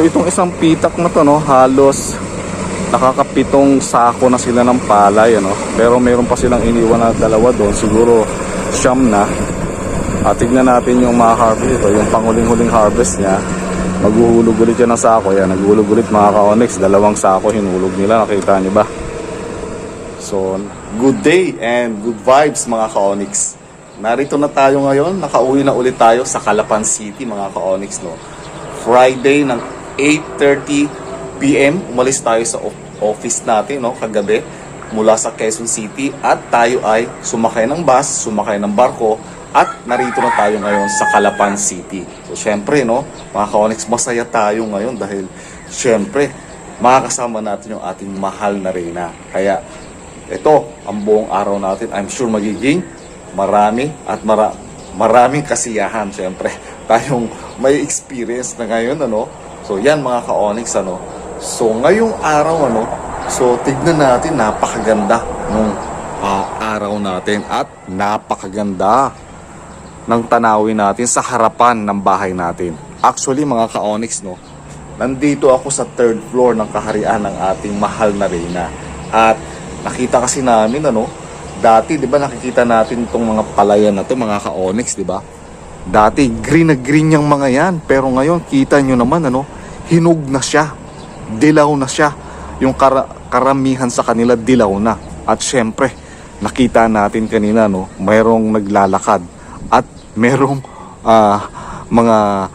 So itong isang pitak na to no, halos nakakapitong sako na sila ng palay ano. Pero meron pa silang iniwan na dalawa doon, siguro siyam na. At tignan natin yung mga harvest ito, yung panguling-huling harvest niya. Maghuhulog ulit yan ng sako. Yan, naghulog ulit mga ka-onyx. Dalawang sako hinulog nila. Nakita niyo ba? So, good day and good vibes mga ka-onyx. Narito na tayo ngayon. Nakauwi na ulit tayo sa Calapan City mga ka-onyx. No? Friday ng 8.30 p.m. Umalis tayo sa office natin no? kagabi mula sa Quezon City at tayo ay sumakay ng bus, sumakay ng barko at narito na tayo ngayon sa Calapan City. So syempre no, mga ka-Onyx, masaya tayo ngayon dahil syempre makakasama natin yung ating mahal na Reyna. Kaya ito, ang buong araw natin, I'm sure magiging marami at mara maraming kasiyahan syempre. Tayong may experience na ngayon ano. So yan mga ka-Onyx ano. So ngayong araw ano, so tignan natin napakaganda nung ah, araw natin at napakaganda ng tanawin natin sa harapan ng bahay natin. Actually mga ka-Onyx no, nandito ako sa third floor ng kaharian ng ating mahal na Reyna. At nakita kasi namin ano, dati 'di ba nakikita natin itong mga palayan na to mga ka-Onyx 'di ba? Dati green na green yung mga yan, pero ngayon kita nyo naman ano, hinog na siya. Dilaw na siya. Yung kara- karamihan sa kanila dilaw na. At syempre, nakita natin kanina no, mayroong naglalakad at merong ah, mga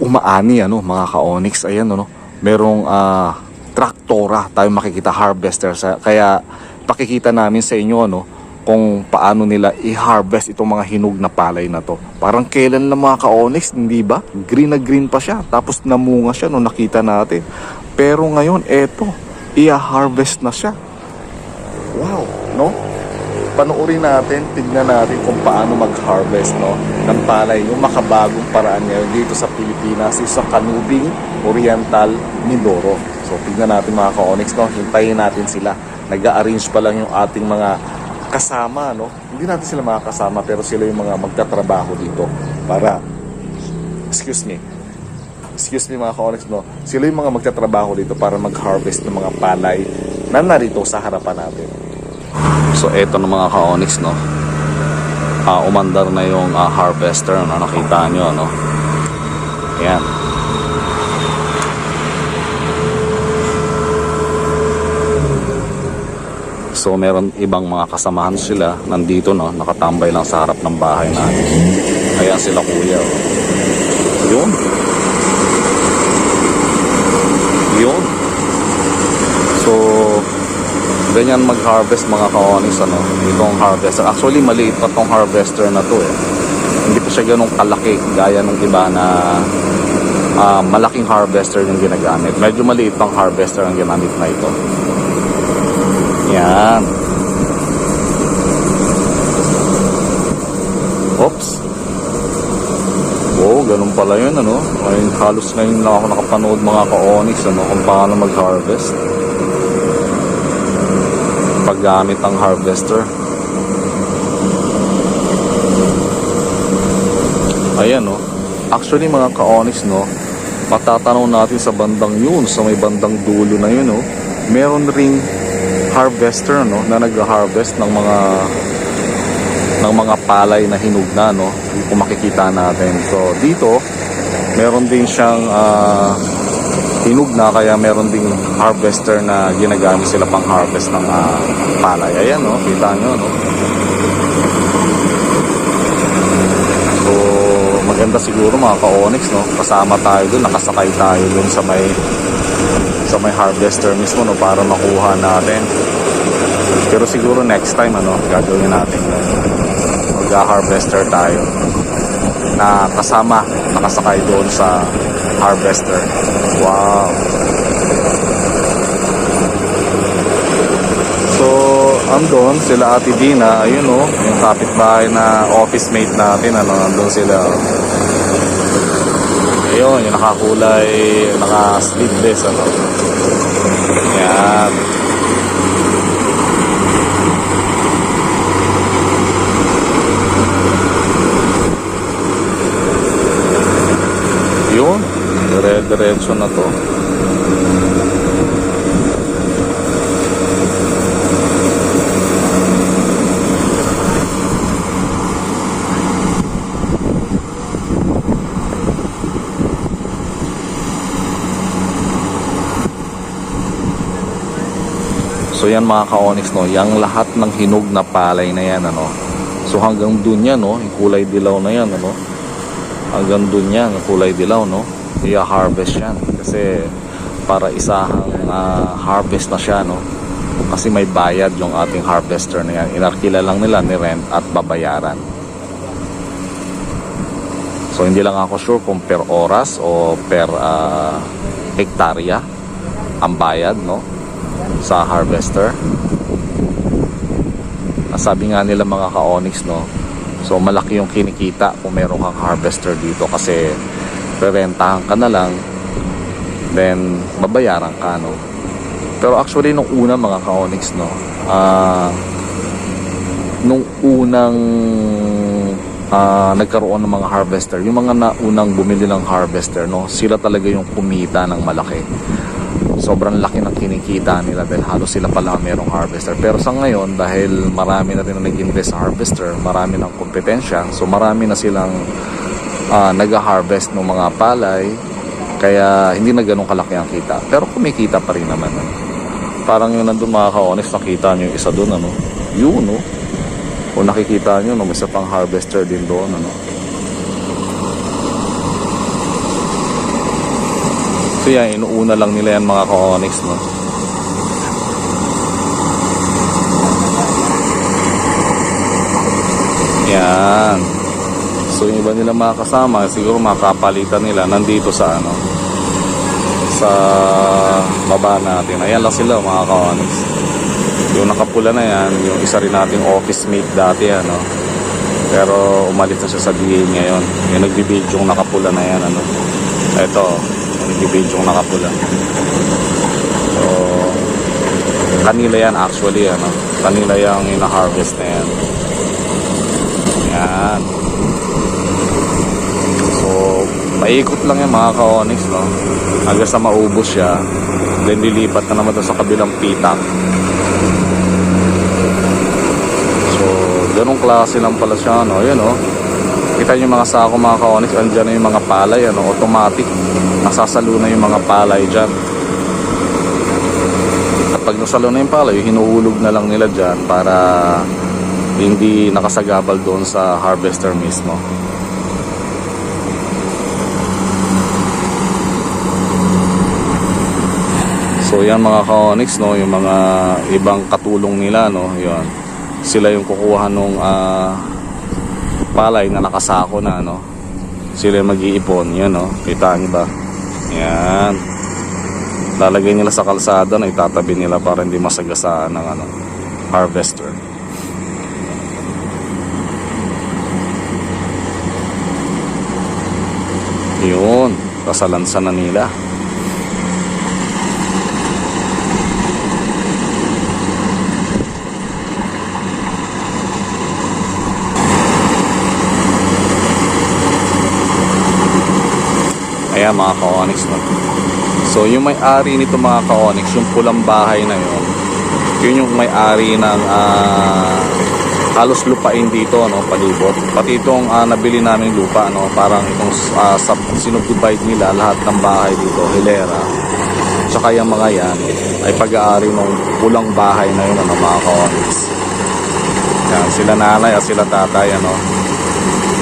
umaani ano, mga ka-onyx ayan ano, merong ah, traktora tayo makikita harvester sa kaya pakikita namin sa inyo ano kung paano nila i-harvest itong mga hinog na palay na to. Parang kailan lang mga ka-onyx, hindi ba? Green na green pa siya, tapos namunga siya no nakita natin. Pero ngayon, eto, i-harvest na siya. Wow, no? Panoorin natin, tignan natin kung paano mag-harvest no, ng palay, yung makabagong paraan ngayon dito sa Pilipinas, sa Canubing Oriental, Mindoro. So, tignan natin mga ka-onyx, no? hintayin natin sila. Nag-arrange pa lang yung ating mga kasama, no? Hindi natin sila makakasama, pero sila yung mga magtatrabaho dito para, excuse me, excuse me mga ka-onyx, no? Sila yung mga magtatrabaho dito para mag-harvest ng mga palay na narito sa harapan natin. So eto ng mga ka-onyx no. Ah, umandar na yung ah, harvester no nakita nyo no. Ayan. So meron ibang mga kasamahan sila nandito no, nakatambay lang sa harap ng bahay natin. Ayan sila kuya. oh. Yun. Yun. So, ganyan mag-harvest mga ka-onyx ano, itong harvester. Actually, maliit pa tong harvester na to eh. Hindi pa siya ganun kalaki gaya nung iba na ah, malaking harvester yung ginagamit. Medyo maliit pang harvester ang ginamit na ito. Yan. Oops. Wow, ganun pala yun, ano? Ngayon, halos ngayon lang ako nakapanood mga ka-onyx, ano, kung paano mag-harvest paggamit ng harvester. Ayan no. Actually mga ka-onyx no, matatanaw natin sa bandang yun, sa may bandang dulo na yun no, meron ring harvester no na nag-harvest ng mga ng mga palay na hinog na no kung makikita natin so dito meron din siyang ah, hinog na kaya meron ding harvester na ginagamit sila pang harvest ng ah, palay. Ayan no, kita nyo no. So maganda siguro mga ka-onyx no. Kasama tayo dun, nakasakay tayo dun sa may sa may harvester mismo no para makuha natin. Pero siguro next time ano, gagawin natin. Mag-harvester tayo na kasama nakasakay doon sa harvester. Wow. So, andon sila Ate Dina, ayun oh, yung kapitbahay na office mate natin, ano, andun sila. Ayun, yung nakakulay, naka-sleeveless, ano. Yan. Yun. Dire-diretso na to. So yan mga ka-onyx no, yung lahat ng hinog na palay na yan ano. So hanggang dun yan no, yung kulay dilaw na yan ano. Hanggang dun yan, kulay dilaw no. I-harvest yan kasi para isahang ah, harvest na siya no. Kasi may bayad yung ating harvester na yan. Inarkila lang nila ni rent at babayaran. So hindi lang ako sure kung per oras o per ah, hektarya ang bayad no sa harvester. Sabi nga nila mga ka-onyx no. So malaki yung kinikita kung meron kang harvester dito kasi rerentahan ka na lang then babayaran ka no. Pero actually nung una mga ka-onyx no, ah nung unang ah, nagkaroon ng mga harvester, yung mga naunang bumili ng harvester no, sila talaga yung kumita ng malaki sobrang laki ng kinikita nila dahil halos sila pala merong harvester. Pero sa ngayon, dahil marami na rin na nag-invest sa harvester, marami ng kompetensya, so marami na silang ah, nag-harvest ng mga palay, kaya hindi na ganun kalaki ang kita. Pero kumikita pa rin naman. Parang yun nandun mga ka-honest, nakita nyo yung isa doon, ano? Yun, no? Kung nakikita nyo, no, may isa pang harvester din doon, ano? So yan, inuuna lang nila yan mga ka-onyx, no? Yan. So yung iba nila mga kasama, siguro makapalitan nila nandito sa ano, sa baba natin. Ayan lang sila mga ka-onyx. Yung nakapula na yan, yung isa rin nating office mate dati, ano. Pero umalis na siya sa DA ngayon. Yung nagbibidyo yung nakapula na yan, ano. Ito, nagbibidyo yung nakapula. So, kanila yan actually, ano. Kanila yung ina-harvest na. Yan. So, paikot lang yan mga ka-onyx, no. Hanggang sa maubos siya. Then lilipat na naman sa kabilang pitak. So, ganong klase lang pala siya, no. Ayan, no. Kita yung mga sako mga ka-onyx, andyan na yung mga palay, ano, automatic. Nasasalo na yung mga palay dyan. At pag nasalo na yung palay, hinuhulog na lang nila dyan para hindi nakasagabal doon sa harvester mismo. So yan mga ka-onyx no, yung mga ibang katulong nila no, yan. Sila yung kukuha nung ah, palay na nakasako na no. Sila yung mag-iipon, yan no. Kita niyo ba? Yan. Lalagay nila sa kalsada na itatabi nila para hindi masagasaan ng ano, harvester. Yun, kasalansan na nila. Ayan mga ka-onyx no. So yung may-ari nito mga ka-onyx, yung pulang bahay na yun, yun yung may-ari ng ah, halos lupain dito no palibot. Pati itong ah, nabili namin lupa no parang itong uh, sinubdivide nila lahat ng bahay dito hilera. Tsaka yung mga yan ay pag-aari ng pulang bahay na yun ano mga ka-onyx. Yan sila nanay at sila tatay ano.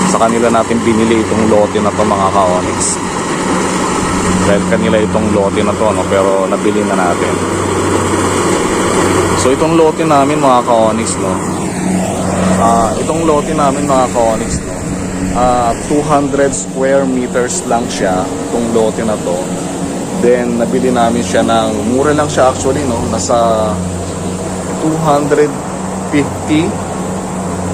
Sa kanila natin binili itong lote na to mga ka-onyx dahil kanila itong lote na to no? Pero nabili na natin. So itong lote namin mga ka-onyx no? Ah, itong lote namin mga ka-onyx no, ah 200 square meters lang siya itong lote na to. Then nabili namin siya ng mura lang siya actually no? Nasa 250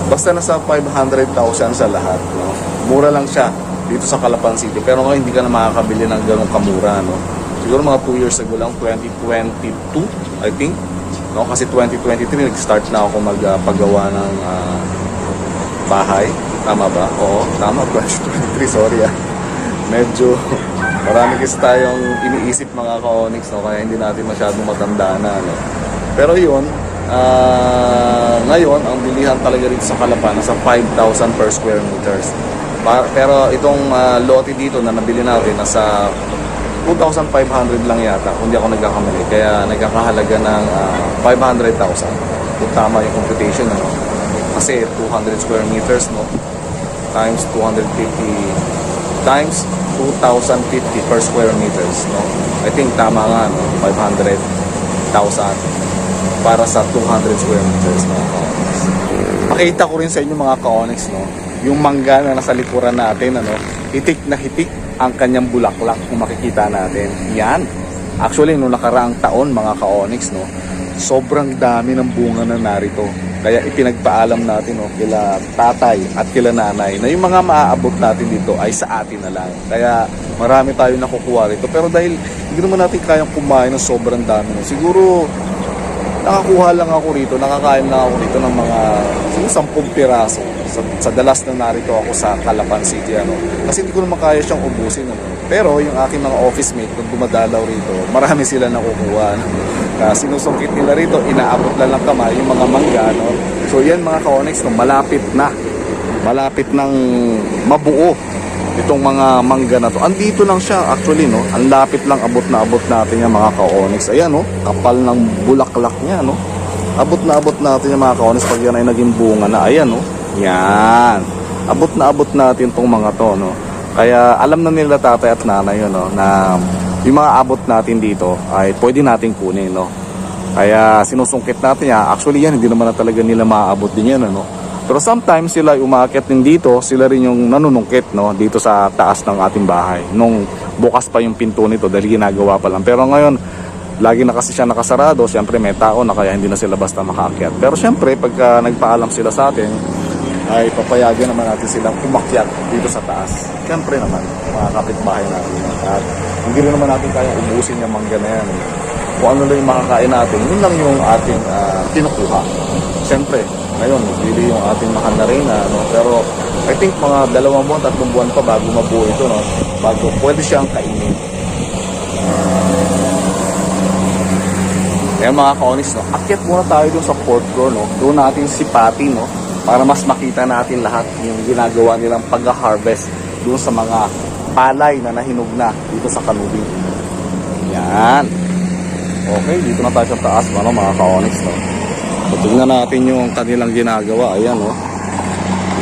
basta nasa 500,000 sa lahat no? Mura lang siya dito sa Calapan City pero ngayon hindi ka na makakabili ng ganong kamura no siguro mga 2 years ago lang 2022 I think No, kasi 2023 nag-start na ako magpagawa ng ah, bahay. Tama ba? Oo, tama. 2023, sorry ah. Medyo Marami kasi tayong iniisip mga ka-onyx, no? kaya hindi natin masyadong matanda na. No? Pero yun, ah, ngayon, ang bilihan talaga rito sa Calapan, nasa 5,000 per square meters. Pero itong ah, lote dito na nabili natin, nasa 2,500 lang yata, kung di ako nagkakamali. Kaya nagkakahalaga ng ah, 500,000. Kung tama yung computation, ano? Kasi 200 square meters, no? Times 250 times 2,050 per square meters, no? I think tama nga, no? 500,000 para sa 200 square meters, mga. Pakita ko rin sa inyo mga ka-onyx, no? Yung mangga na nasa likuran natin, ano? Hitik na hitik ang kanyang bulaklak kung makikita natin. Yan. Actually, nung nakaraang taon, mga ka-onyx, no? Sobrang dami ng bunga na narito. Kaya ipinagpaalam natin no, kila tatay at kila nanay na yung mga maaabot natin dito ay sa atin na lang. Kaya marami tayo nakukuha rito. Pero dahil hindi naman natin kayang kumain ng sobrang dami. No, siguro nakakuha lang ako rito, nakakain lang ako rito ng mga siguro 10 piraso sa, sa dalas na narito ako sa Calapan City ano. Kasi hindi ko naman kaya siyang ubusin ano. Pero yung aking mga office mate kung dumadalaw rito, marami sila nakukuha. Ano. Kaya sinusungkit nila rito, inaabot lang ng kamay yung mga mangga no. So yan mga ka-onyx no, malapit na. Malapit ng mabuo itong mga mangga na to. Andito lang siya actually no. Ang lapit lang abot na abot natin yung mga ka-onyx. Ayan no, kapal ng bulaklak niya no. Abot na abot natin yung mga ka-onyx pag yan ay naging bunga na. Ayan no. Yan. Abot na abot natin tong mga to no. Kaya alam na nila tatay at nanay yun no, na yung mga abot natin dito ay pwede nating kunin no. Kaya sinusungkit natin yan. Actually yan, hindi naman na talaga nila maaabot din yan ano. Pero sometimes sila umaakit din dito, sila rin yung nanunungkit no, dito sa taas ng ating bahay. Nung bukas pa yung pinto nito dahil ginagawa pa lang. Pero ngayon, lagi na kasi siya nakasarado, siyempre may tao na kaya hindi na sila basta makaakyat. Pero siyempre, pagka nagpaalam sila sa atin, ay papayagan naman natin silang umakyat dito sa taas. Siyempre naman, mga kapitbahay natin. At hindi rin naman natin kaya ubusin yung mangga na yan. Kung ano lang yung makakain natin, yun lang yung ating ah, kinukuha. Siyempre, ngayon, bili yung ating mahal na rin, no? pero I think mga dalawang buwan, tatlong buwan pa bago mabuo ito, no? bago pwede siyang kainin. Kaya mga ka-onyx, no? akyat muna tayo dun sa fourth floor, no? doon natin sipati, no? Para mas makita natin lahat yung ginagawa nilang pag-harvest doon sa mga palay na nahinog na dito sa kanubing. Yan. Okay, dito na tayo sa taas, ano, mga ka-onyx. No? Tignan natin yung kanilang ginagawa. Ayan, no?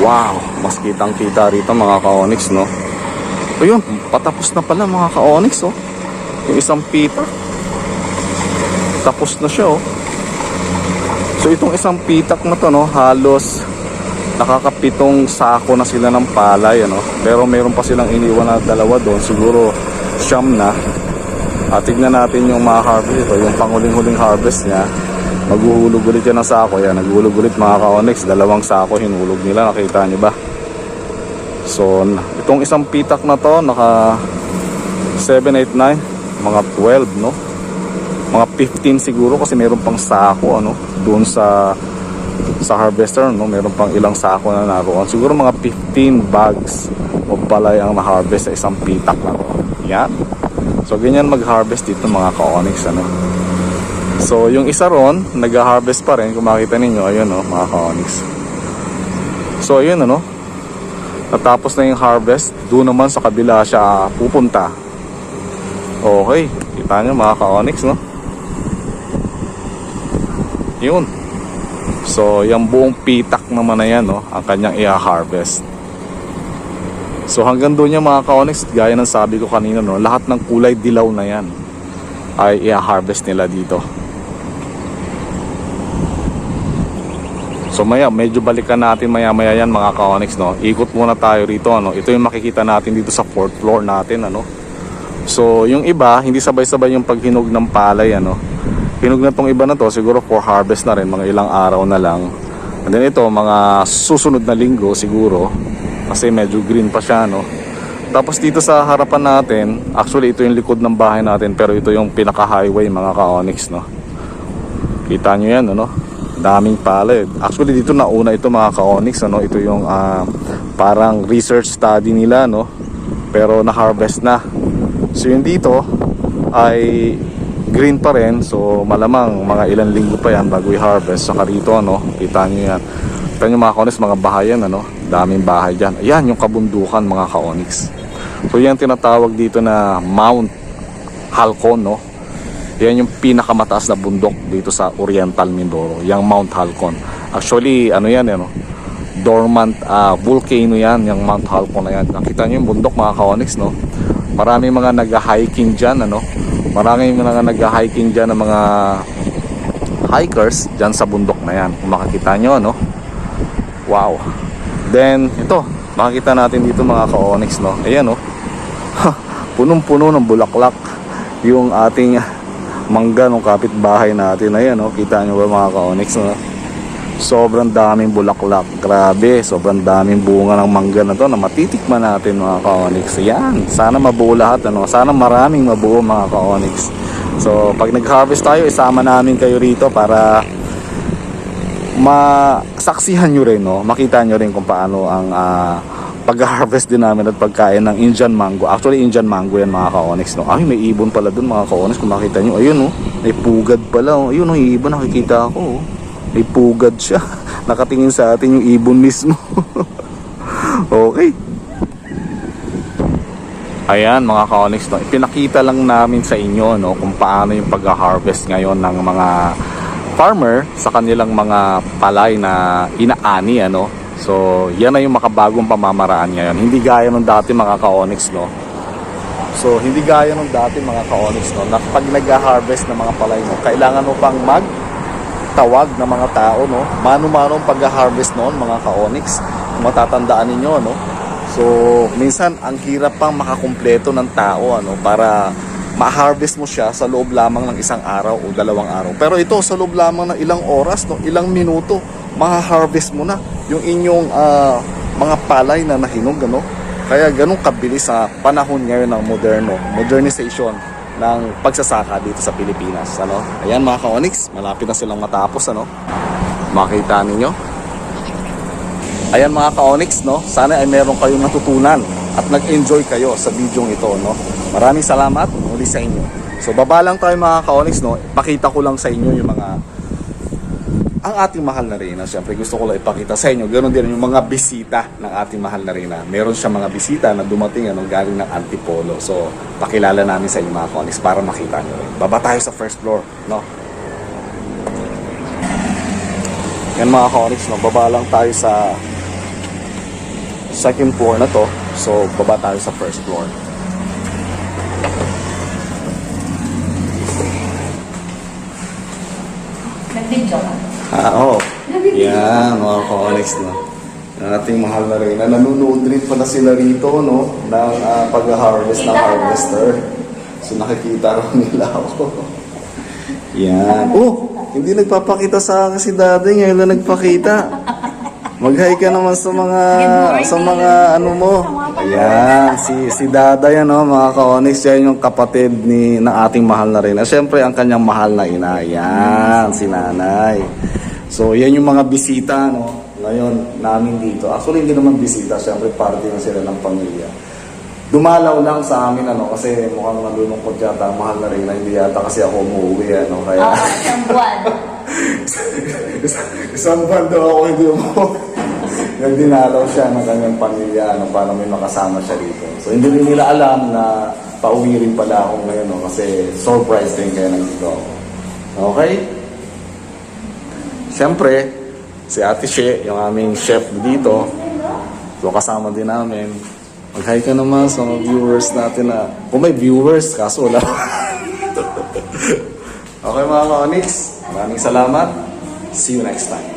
Wow, mas kitang-kita rito mga ka-onyx, no? So yun, patapos na pala mga ka-onyx, oh. Yung isang pita. Tapos na siya, oh. So itong isang pitak na to, no, halos nakakapitong sako na sila ng palay, ano. Pero mayroon pa silang iniwan na dalawa doon, siguro siyam na. At tignan natin yung mga harvest ito, yung panguling-huling harvest niya. Maghuhulog ulit yan ng sako. Yan, naghulog ulit mga ka-onyx. Dalawang sako hinulog nila. Nakita niyo ba? So, itong isang pitak na to, naka 7, 8, 9, mga 12, no? Mga 15 siguro kasi meron pang sako, ano? Doon sa sa harvester, no? Meron pang ilang sako na naroon. Siguro mga 15 bags o palay ang na-harvest sa isang pitak na to. Yan. So, ganyan mag-harvest dito mga ka-onyx, ano? So, yung isa ron, nag-harvest pa rin. Kung makita ninyo, ayun, no, mga ka-onyx. So, ayun, ano? Natapos na yung harvest. Doon naman sa kabila siya pupunta. Okay. Kita nyo, mga ka-onyx, no? Yun. So, yung buong pitak naman na yan, no? Ang kanyang i-harvest. So, hanggang doon yung mga ka-onyx, gaya ng sabi ko kanina, no? Lahat ng kulay dilaw na yan ay i-harvest nila dito. So maya, medyo balikan natin maya maya yan mga ka-onyx no. Ikot muna tayo rito ano. Ito yung makikita natin dito sa fourth floor natin ano. So yung iba, hindi sabay-sabay yung paghinog ng palay ano. Hinog na tong iba na to, siguro for harvest na rin, mga ilang araw na lang. And then ito, mga susunod na linggo siguro. Kasi medyo green pa siya no. Tapos dito sa harapan natin, actually ito yung likod ng bahay natin pero ito yung pinaka-highway mga ka-onyx no. Kita nyo yan ano daming palad. Actually dito nauna ito mga ka-onyx ano, ito yung ah, parang research study nila no. Pero na-harvest na. So yung dito ay green pa rin. So malamang mga ilang linggo pa yan bago i-harvest. Saka rito ano, kita nyo yan. Kita nyo mga kaonix, mga bahayan ano. Daming bahay dyan. Ayan yung kabundukan mga kaonix. So yan tinatawag dito na Mount Halcon no. Yan yung pinakamataas na bundok dito sa Oriental Mindoro, yung Mount Halcon. Actually, ano yan, ano, dormant ah, volcano yan, yung Mount Halcon na yan. Nakita nyo yung bundok mga ka-onyx, no? Marami mga nag-hiking dyan, ano? Marami mga nag-hiking dyan ng mga hikers dyan sa bundok na yan. Kung makikita nyo, no? Wow. Then, ito, makikita natin dito mga ka-onyx, no? Ayan, no? Punong-puno ng bulaklak yung ating mangga ng kapitbahay natin. Ayan, no? Kita nyo ba mga ka-onyx, no? Sobrang daming bulaklak. Grabe, sobrang daming bunga ng mangga na to na matitikman natin mga ka-onyx. Yan, sana mabuo lahat. Ano? Sana maraming mabuo mga ka-onyx. So, pag nag-harvest tayo, isama namin kayo rito para masaksihan nyo rin, no? makita nyo rin kung paano ang ah, pag-harvest din namin at pagkain ng Indian mango. Actually, Indian mango yan mga ka-onyx. No? Ay, may ibon pala dun mga ka-onyx. Kung makita nyo, ayun, no? may pugad pala. Oh. Ayun, no, yung ibon nakikita ko. Oh. May pugad siya. Nakatingin sa atin yung ibon mismo. okay. Ayan mga ka-onyx, no? ipinakita lang namin sa inyo no, kung paano yung pag-harvest ngayon ng mga farmer sa kanilang mga palay na inaani. Ano? So, yan na yung makabagong pamamaraan ngayon. Hindi gaya nung dati mga ka-onyx, no? So, hindi gaya nung dati mga ka-onyx, no? Na pag nag-harvest ng mga palay mo, kailangan mo pang mag tawag ng mga tao, no? Mano-mano ang pag-harvest noon, mga ka-onyx. Matatandaan ninyo, no? So, minsan ang hirap pang makakumpleto ng tao, ano, para ma-harvest mo siya sa loob lamang ng isang araw o dalawang araw. Pero ito, sa loob lamang ng ilang oras, no, ilang minuto, ma-harvest mo na yung inyong ah, mga palay na nahinog, ano? Kaya ganun kabilis sa panahon ngayon ng moderno, modernization ng pagsasaka dito sa Pilipinas, ano? Ayan mga ka-onyx, malapit na silang matapos, ano? Makita ninyo. Ayan mga ka-onyx, no? Sana ay meron kayong natutunan at nag-enjoy kayo sa video ito, no? Maraming salamat muli sa inyo. So baba lang tayo mga ka-onyx, no? Pakita ko lang sa inyo yung mga ang ating mahal na Reyna, siyempre gusto ko lang ipakita sa inyo, ganoon din yung mga bisita ng ating mahal na Reyna. Meron siya mga bisita na dumating ano, galing ng Antipolo. So, pakilala namin sa inyo mga Conix para makita nyo rin. Baba tayo sa first floor, no? Yan mga Conix, no? Baba lang tayo sa second floor na to. So, baba tayo sa first floor. Ah, oo. Yan, mga ka-Onyx, no? Ang ating mahal na rin. Nanonood rin pala sila rito, no? Ng ah, pag-harvest ng harvester. So, nakikita raw nila ako. Yan. Oh, hindi nagpapakita sa akin si daddy. Ngayon lang nagpakita. Mag-hi ka naman sa mga sa mga ano mo. Ayan, si si Dada yan no, mga ka-Onyx, yan yung kapatid ni ng ating mahal na rin. Siyempre ang kanyang mahal na ina. Yan, si Nanay. So, yan yung mga bisita no ngayon namin dito. Actually, hindi naman bisita, siyempre party na sila ng pamilya. Dumalaw lang sa amin ano kasi mukhang malulungkot yata ang mahal na rin hindi yata kasi ako umuwi ano kaya Oo, isang buwan. isang, buwan daw ako hindi mo. Nagdinalaw siya ng kanyang pamilya ano, para may makasama siya dito. So hindi rin nila alam na pauwi rin pala ako ngayon no, kasi surprise din kaya nandito ako. Okay? Siyempre, si Ate She, yung aming chef dito, so kasama din namin. Mag-hi ka naman sa mga viewers natin na, kung may viewers, kaso wala. okay mga ka-Onyx, maraming salamat. See you next time.